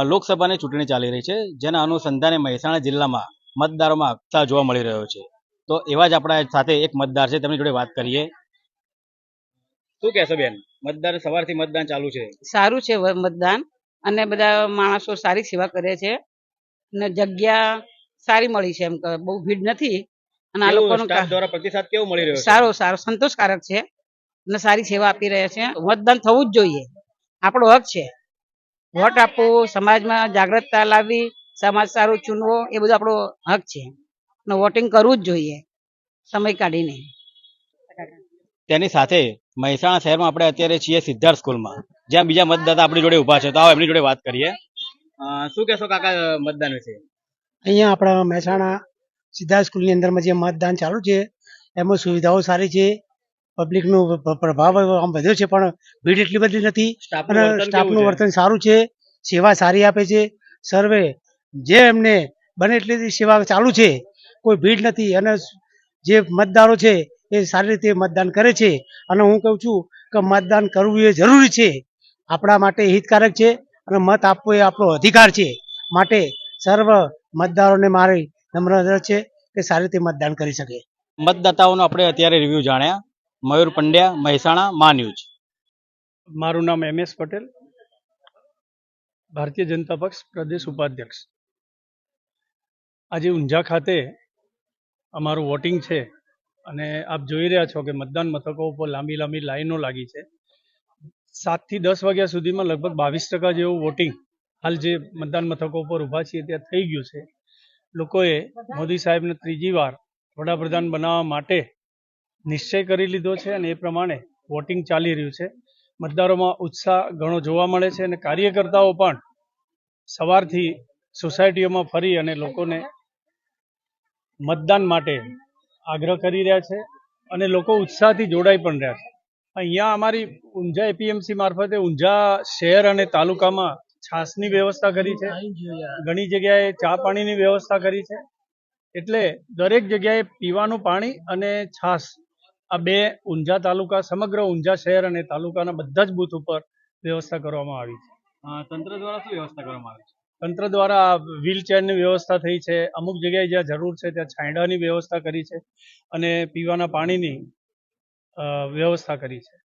લોકસભાની ચૂંટણી ચાલી રહી છે જેના અનુસંધાને મહેસાણા જિલ્લામાં મતદારોમાં ઉત્સાહ જોવા મળી રહ્યો છે. તો એવા જ આપણા સાથે એક મતદાર છે તેમની જોડે વાત કરીએ. શું કહેશો બેન? મતદાન સવારથી મતદાન ચાલુ છે. સારું છે મતદાન. અને બધા માણસો સારી સેવા કરે છે. અને જગ્યા સારી મળી છે એમ બહુ ભીડ નથી. અને આ કેવું લોકોનું સ્ટાફ કા- દ્વારા પ્રતિસાદ કેવો મળી રહ્યો સારો સારો સંતોષકારક છે. અને સારી સેવા આપી રહ્યા છે. મતદાન થવું જ જોઈએ. આપણો હક છે. વોટ આપવો સમાજમાં જાગૃતતા લાવવી સમાજ સારું ચૂનવો એ બધું આપણો હક છે. અને વોટિંગ કરવું જ જોઈએ. સમય કાઢીને. તેની સાથે મહેસાણા શહેરમાં આપણે અત્યારે છીએ સિદ્ધાર્થ સ્કૂલમાં. જ્યાં બીજા મતદાતા આપણી જોડે ઊભા છે. તો આવો એમની જોડે વાત કરીએ. શું કહેશો કાકા મતદાન વિશે? અહીંયા આપણા મહેસાણા સિદ્ધાર્થ સ્કૂલની અંદરમાં જે મતદાન ચાલુ છે એમાં સુવિધાઓ સારી છે. પબ્લિકનો પ્રભાવ આમ વધ્યો છે પણ ભીડ એટલી બધી નથી. અને સ્ટાફનું વર્તન સારું છે સેવા સારી આપે છે. સર્વે જે એમને બને એટલી સેવા ચાલુ છે કોઈ ભીડ નથી. અને જે મતદારો છે એ સારી રીતે મતદાન કરે છે. અને હું કહું છું કે મતદાન કરવું એ જરૂરી છે. આપણા માટે હિતકારક છે અને મત આપવો એ આપણો અધિકાર છે. માટે સર્વ મતદારોને મારી નમ્ર છે કે સારી રીતે મતદાન કરી શકે. મતદાતાઓનો આપણે અત્યારે રિવ્યુ જાણ્યા. મયુર પંડ્યા, મહેસાણા મા ન્યૂઝ મારું નામ એમ એસ પટેલ, ભારતીય જનતા પક્ષ પ્રદેશ ઉપાધ્યક્ષ. આજે ઊંઝા ખાતે અમારું વોટિંગ છે અને આપ જોઈ રહ્યા છો કે મતદાન મથકો ઉપર લાંબી લાંબી લાઈનો લાગી છે. સાતથી દસ વાગ્યા સુધીમાં લગભગ બાવીસ ટકા જેવું વોટિંગ હાલ જે મતદાન મથકો ઉપર ઊભા છીએ ત્યાં થઈ ગયું છે. લોકોએ મોદી સાહેબને ત્રીજી વાર વડાપ્રધાન બનાવવા માટે નિશ્ચય કરી લીધો છે અને એ પ્રમાણે વોટિંગ ચાલી રહ્યું છે. મતદારોમાં ઉત્સાહ ઘણો જોવા મળે છે અને કાર્યકર્તાઓ પણ સવારથી સોસાયટીઓમાં ફરી અને લોકોને મતદાન માટે આગ્રહ કરી રહ્યા છે અને લોકો ઉત્સાહથી જોડાઈ પણ રહ્યા છે. અહીંયા અમારી ઊંઝા એપીએમસી મારફતે ઊંઝા શહેર અને તાલુકામાં છાસની વ્યવસ્થા કરી છે. ઘણી જગ્યાએ ચા પાણીની વ્યવસ્થા કરી છે. એટલે દરેક જગ્યાએ પીવાનું પાણી અને છાસ આ બે ઊંઝા તાલુકા સમગ્ર ઊંઝા શહેર અને તાલુકાના બધા જ બૂથ ઉપર વ્યવસ્થા કરવામાં આવી છે. તંત્ર દ્વારા શું વ્યવસ્થા કરવામાં આવી છે? તંત્ર દ્વારા વ્હીલચેરની વ્યવસ્થા થઈ છે. અમુક જગ્યાએ જ્યાં જરૂર છે ત્યાં છાંયડાની વ્યવસ્થા કરી છે અને પીવાના પાણીની વ્યવસ્થા કરી છે.